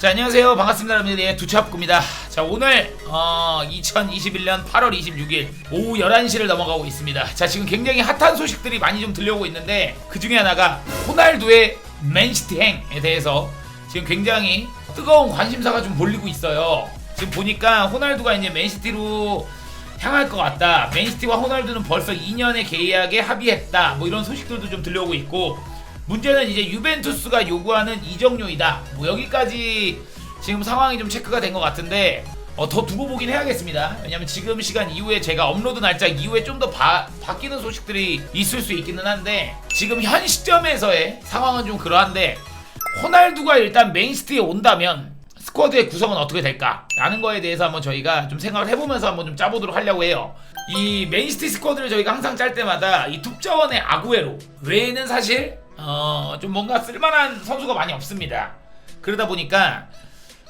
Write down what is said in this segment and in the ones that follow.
자 안녕하세요. 반갑습니다 여러분들. 예, 두차업구입니다. 자 오늘 어, 2021년 8월 26일 오후 11시를 넘어가고 있습니다. 자 지금 굉장히 핫한 소식들이 많이 좀 들려오고 있는데 그 중에 하나가 호날두의 맨시티 행에 대해서 지금 굉장히 뜨거운 관심사가 좀 몰리고 있어요. 지금 보니까 호날두가 이제 맨시티로 향할 것 같다. 맨시티와 호날두는 벌써 2년의 계약에 합의했다. 뭐 이런 소식들도 좀 들려오고 있고 문제는 이제 유벤투스가 요구하는 이적료이다. 뭐 여기까지 지금 상황이 좀 체크가 된 것 같은데 어, 더 두고 보긴 해야겠습니다. 왜냐면 지금 시간 이후에 제가 업로드 날짜 이후에 좀 더 바뀌는 소식들이 있을 수 있기는 한데 지금 현 시점에서의 상황은 좀 그러한데 호날두가 일단 맨시티에 온다면 스쿼드의 구성은 어떻게 될까? 라는 거에 대해서 한번 저희가 좀 생각을 해보면서 한번 좀 짜보도록 하려고 해요. 이 맨시티 스쿼드를 저희가 항상 짤 때마다 이 툭자원의 아구에로 외에는 사실 어, 좀 뭔가 쓸만한 선수가 많이 없습니다. 그러다 보니까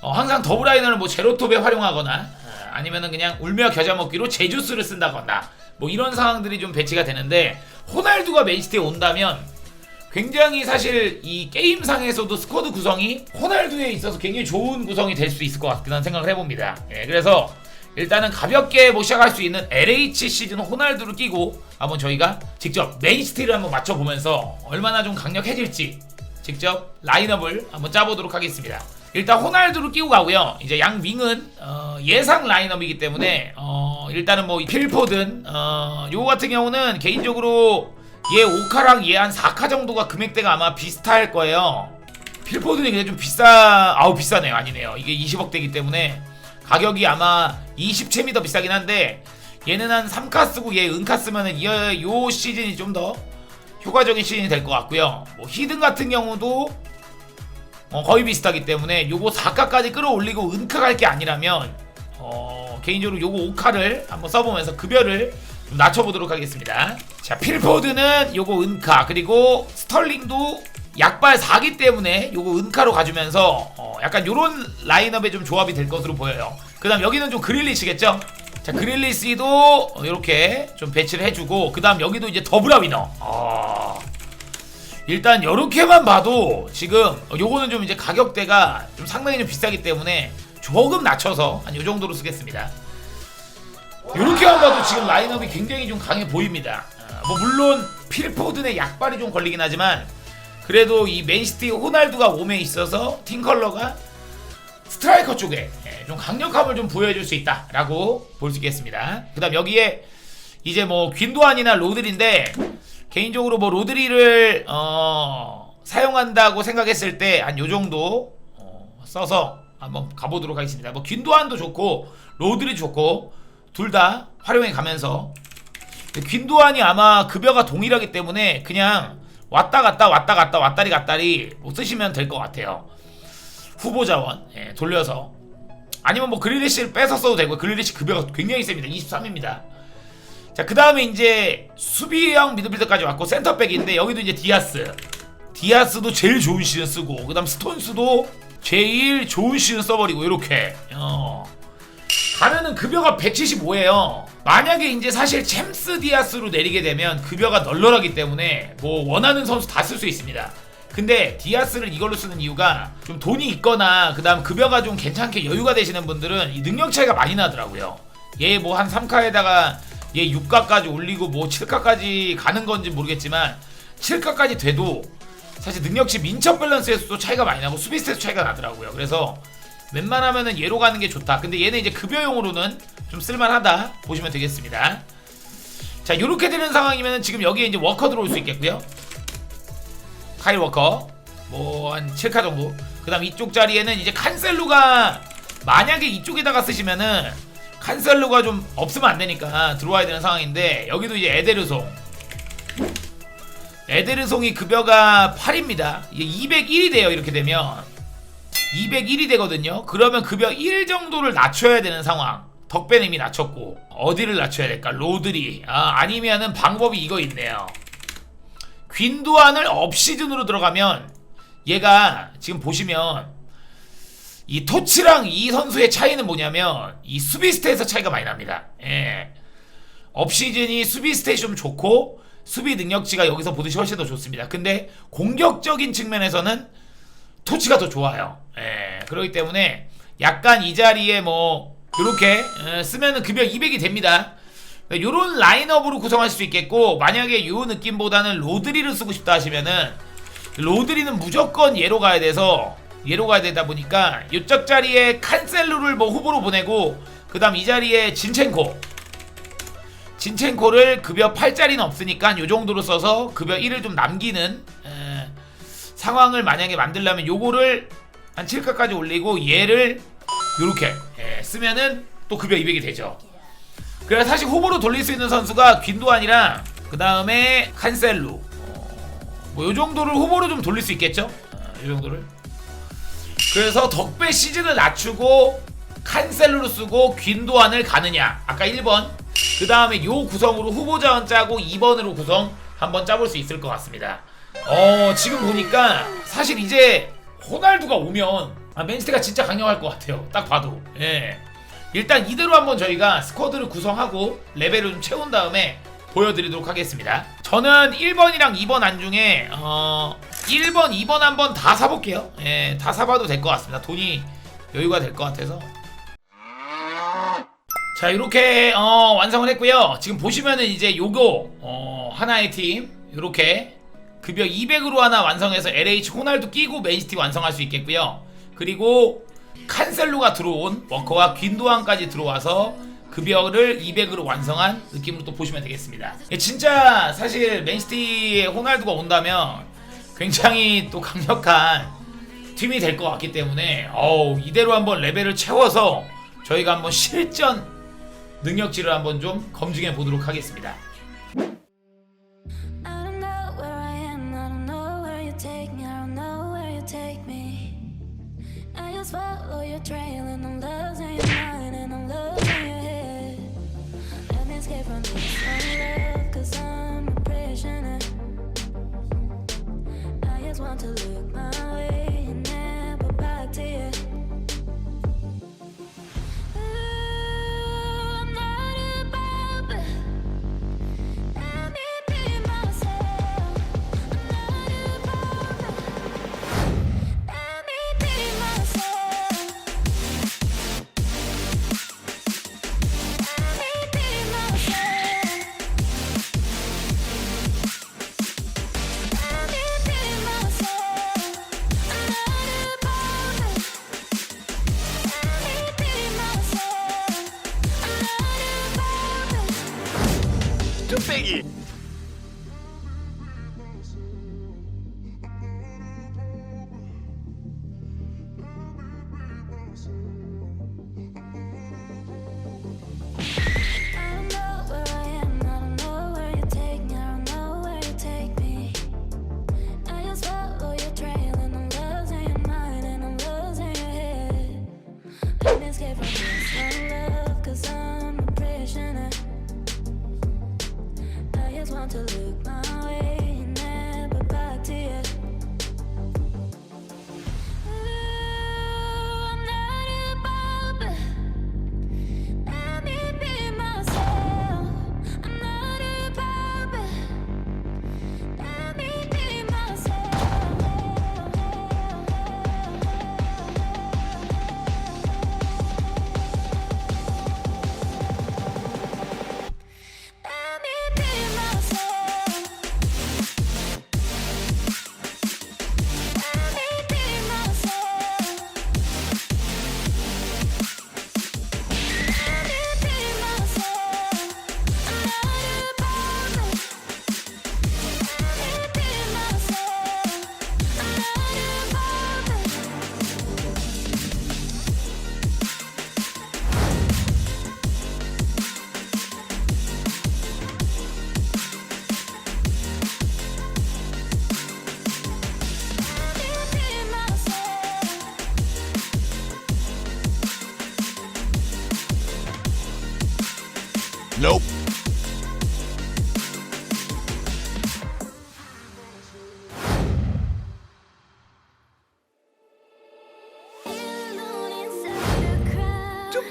어, 항상 더블라이너를 뭐 제로톱에 활용하거나 어, 아니면은 그냥 울며 겨자 먹기로 제주스를 쓴다거나 뭐 이런 상황들이 좀 배치가 되는데 호날두가 맨시티에 온다면 굉장히 사실 이 게임상에서도 스쿼드 구성이 호날두에 있어서 굉장히 좋은 구성이 될 수 있을 것 같다는 생각을 해봅니다. 예, 그래서 일단은 가볍게 뭐 시작할 수 있는 LH 시즌 호날두를 끼고 한번 저희가 직접 맨시티를 한번 맞춰보면서 얼마나 좀 강력해질지 직접 라인업을 한번 짜보도록 하겠습니다. 일단 호날두를 끼고 가고요. 이제 양 윙은 어, 예상 라인업이기 때문에 어, 일단은 뭐 필포든 어, 요거 같은 경우는 개인적으로 얘 5카랑 얘 한 4카 정도가 금액대가 아마 비슷할 거예요. 필포든이 근데 좀 비싸 아우 비싸네요 아니네요 이게 20억대기 때문에 가격이 아마 20채미 더 비싸긴 한데 얘는 한 3카 쓰고 얘 은카 쓰면은 이, 요 시즌이 좀 더 효과적인 시즌이 될 것 같고요. 뭐 히든 같은 경우도 어, 거의 비슷하기 때문에 요거 4카까지 끌어올리고 은카 갈 게 아니라면 어, 개인적으로 요거 5카를 한번 써보면서 급여를 좀 낮춰보도록 하겠습니다. 자 필포드는 요거 은카 그리고 스털링도 약발 4기 때문에 요거 은카로 가주면서 어, 약간 요런 라인업에 좀 조합이 될 것으로 보여요 그 다음 여기는 좀 그릴리시겠죠? 자 그릴리시도 이렇게 좀 배치를 해주고 그 다음 여기도 이제 더블아 위너 어, 일단 이렇게만 봐도 지금 요거는 좀 이제 가격대가 좀 상당히 좀 비싸기 때문에 조금 낮춰서 한 요 정도로 쓰겠습니다. 이렇게만 봐도 지금 라인업이 굉장히 좀 강해 보입니다. 어, 뭐 물론 필포든의 약발이 좀 걸리긴 하지만 그래도 이 맨시티 호날두가 몸에 있어서 팀 컬러가 스트라이커 쪽에 예, 좀 강력함을 좀 보여줄 수 있다라고 볼 수 있겠습니다. 그 다음 여기에 이제 뭐 귄도안이나 로드리인데 개인적으로 뭐 로드리를 어, 사용한다고 생각했을 때 한 요 정도 어, 써서 한번 가보도록 하겠습니다. 뭐 귄도안도 좋고 로드리 좋고 둘 다 활용해 가면서 귄도안이 아마 급여가 동일하기 때문에 그냥 왔다 갔다 왔다 갔다 왔다리 갔다리 뭐 쓰시면 될 것 같아요. 후보 자원 예, 돌려서 아니면 뭐 그릴리시를 빼서 써도 되고 그릴리시 급여가 굉장히 셉니다. 23입니다. 자, 그 다음에 이제 수비형 미드필더까지 왔고 센터백인데 여기도 이제 디아스. 디아스도 제일 좋은 시즌 쓰고 그 다음 스톤스도 제일 좋은 시즌 써버리고 이렇게. 어. 가면은 급여가 175예요. 만약에 이제 사실 챔스 디아스로 내리게 되면 급여가 널널하기 때문에 뭐 원하는 선수 다 쓸 수 있습니다. 근데 디아스를 이걸로 쓰는 이유가 좀 돈이 있거나 그다음 급여가 좀 괜찮게 여유가 되시는 분들은 이 능력 차이가 많이 나더라고요. 얘 뭐 한 3카에다가 얘 6카까지 올리고 뭐 7카까지 가는 건지 모르겠지만 7카까지 돼도 사실 능력치 민첩 밸런스에서도 차이가 많이 나고 수비 스탯도 차이가 나더라고요. 그래서 웬만하면은 얘로 가는 게 좋다. 근데 얘는 이제 급여용으로는 좀 쓸만하다 보시면 되겠습니다. 자, 이렇게 되는 상황이면 지금 여기에 이제 워커 들어올 수 있겠고요. 카일 워커 뭐 한 7카 정도. 그 다음 이쪽 자리에는 이제 칸셀루가 만약에 이쪽에다가 쓰시면은 칸셀루가 좀 없으면 안 되니까 들어와야 되는 상황인데 여기도 이제 에데르송 에데르송이 급여가 8입니다. 이게 201이 돼요. 이렇게 되면 201이 되거든요. 그러면 급여 1 정도를 낮춰야 되는 상황. 덕배는 이미 낮췄고 어디를 낮춰야 될까? 로드리. 아, 아니면은 방법이 이거 있네요. 귄도안을 업시즌으로 들어가면 얘가 지금 보시면 이 토치랑 이 선수의 차이는 뭐냐면 이 수비 스탯에서 차이가 많이 납니다. 예. 업시즌이 수비 스탯이 좀 좋고 수비 능력치가 여기서 보듯이 훨씬 더 좋습니다. 근데 공격적인 측면에서는 토치가 더 좋아요. 예. 그렇기 때문에 약간 이 자리에 뭐 이렇게 쓰면은 급여 200이 됩니다. 요런 라인업으로 구성할 수 있겠고 만약에 요 느낌보다는 로드리를 쓰고 싶다 하시면은 로드리는 무조건 예로 가야 돼서 예로 가야 되다 보니까 요쪽 자리에 칸셀루를 뭐 후보로 보내고 그 다음 이 자리에 진첸코. 진첸코를 급여 8짜리는 없으니까 요 정도로 써서 급여 1을 좀 남기는 에, 상황을 만약에 만들려면 요거를 한 7가까지 올리고 얘를 요렇게 예, 쓰면은 또 급여 200이 되죠 그래서 사실 후보로 돌릴 수 있는 선수가 귄도안이랑 그 다음에 칸셀루. 어, 뭐요 정도를 후보로 좀 돌릴 수 있겠죠? 어, 요 정도를. 그래서 덕배 시즌을 낮추고 칸셀루로 쓰고 귄도안을 가느냐. 아까 1번. 그 다음에 요 구성으로 후보자원 짜고 2번으로 구성 한번 짜볼 수 있을 것 같습니다. 어 지금 보니까 사실 이제 호날두가 오면 아, 맨시티가 진짜 강력할 것 같아요. 딱 봐도. 예. 일단 이대로 한번 저희가 스쿼드를 구성하고 레벨을 좀 채운 다음에 보여드리도록 하겠습니다. 저는 1번이랑 2번 안중에 어 1번 2번 한번 다 사볼게요. 예, 다 사봐도 될 것 같습니다. 돈이 여유가 될 것 같아서. 자 이렇게 어, 완성을 했고요. 지금 보시면은 이제 요거 어, 하나의 팀 이렇게 급여 200으로 하나 완성해서 LH 호날두 끼고 맨시티 완성할 수 있겠고요. 그리고 칸셀루가 들어온 워커와 귄도안까지 들어와서 급여를 200으로 완성한 느낌으로 또 보시면 되겠습니다. 예, 진짜 사실 맨시티에 호날두가 온다면 굉장히 또 강력한 팀이 될 것 같기 때문에 어우 이대로 한번 레벨을 채워서 저희가 한번 실전 능력치를 한번 좀 검증해 보도록 하겠습니다. Follow your trail and I'm losing your mind and I'm losing your head. Let me escape from this love, cause I'm a prisoner. I just want to look 뚝배기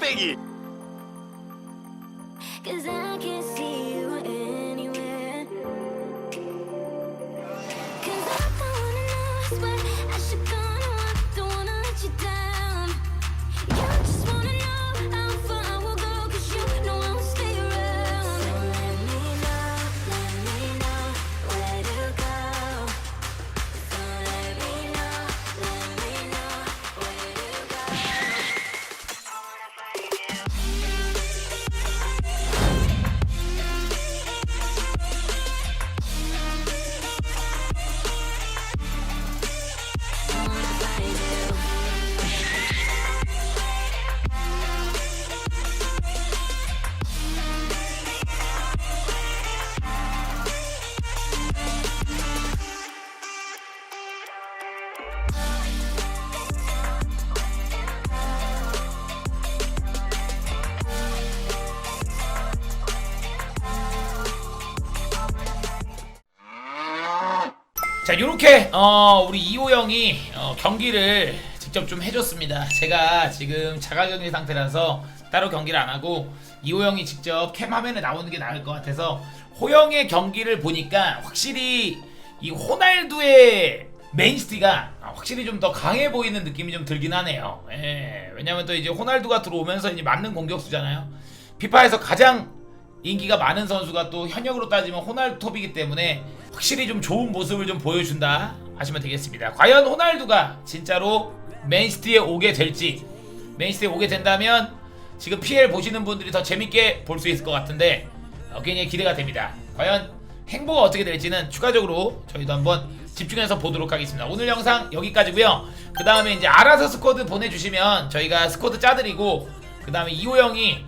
मिलेगी 자 이렇게 어, 우리 이호 형이 어, 경기를 직접 좀 해줬습니다. 제가 지금 자가격리 상태라서 따로 경기를 안 하고 이호 형이 직접 캠 화면에 나오는 게 나을 것 같아서 호영의 경기를 보니까 확실히 이 호날두의 맨시티가 확실히 좀 더 강해 보이는 느낌이 좀 들긴 하네요. 예, 왜냐면 또 이제 호날두가 들어오면서 이제 맞는 공격수잖아요. 피파에서 가장 인기가 많은 선수가 또 현역으로 따지면 호날두 톱이기 때문에 확실히 좀 좋은 모습을 좀 보여준다 하시면 되겠습니다. 과연 호날두가 진짜로 맨시티에 오게 될지 맨시티에 오게 된다면 지금 PL 보시는 분들이 더 재밌게 볼 수 있을 것 같은데 어, 굉장히 기대가 됩니다. 과연 행보가 어떻게 될지는 추가적으로 저희도 한번 집중해서 보도록 하겠습니다. 오늘 영상 여기까지고요. 그 다음에 이제 알아서 스쿼드 보내주시면 저희가 스쿼드 짜드리고 그 다음에 이호 형이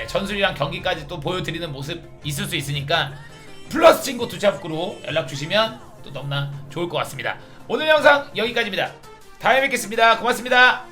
예, 전술이랑 경기까지 또 보여드리는 모습 있을 수 있으니까 플러스 친구 두잡구로 연락 주시면 또 너무나 좋을 것 같습니다. 오늘 영상 여기까지입니다. 다음에 뵙겠습니다. 고맙습니다.